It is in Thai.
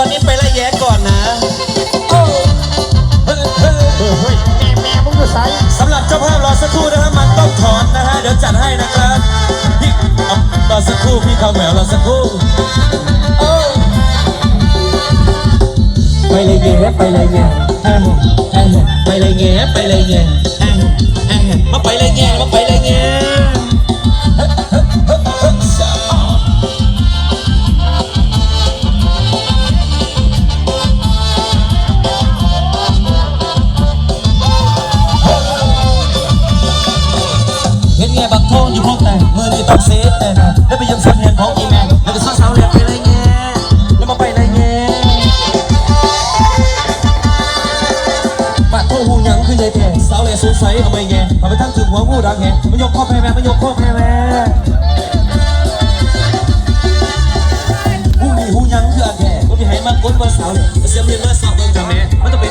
ตอนนี้ไปไล่แย้ก่อนนะเฮ้เฮ้ยเฮ้แม่แม่มึงอยู่ไสสำหรับเจ้าภาพรอสักครู่นะครับมันต้องถอนนะฮะเดี๋ยวจัดให้นะครับพี่เอารอสักครู่พี่เขาแหววรอสักครู่เออไปเลยเงี้ยไปเลยเงี้ยเออเออไปเลยแง่ไปเลยแง่ เห็นแง่บักโทนอยู่พวกแต่มือนี่ต้องเซฟแต่นะแล้วไปยังสันเห็นของอีแม่แล้วก็ซ้อนเสาเหลี่ยมไปเลยแง่แล้วมาไปเลยแง่ปะโทหูหยังคือใหญ่แท้สาวเลยสงสัยเอาไปแงเอาไปทั้งถึงหัวงูดังแงมันยกข้อแพ้แม่มันยกข้อแพ้แม่หูนี่หูหยังคืออันแท้ก็มีให้มากกดว่าสาวเลยเสียเมียนมาสาวเบิ่งจังแม่มันต้องไป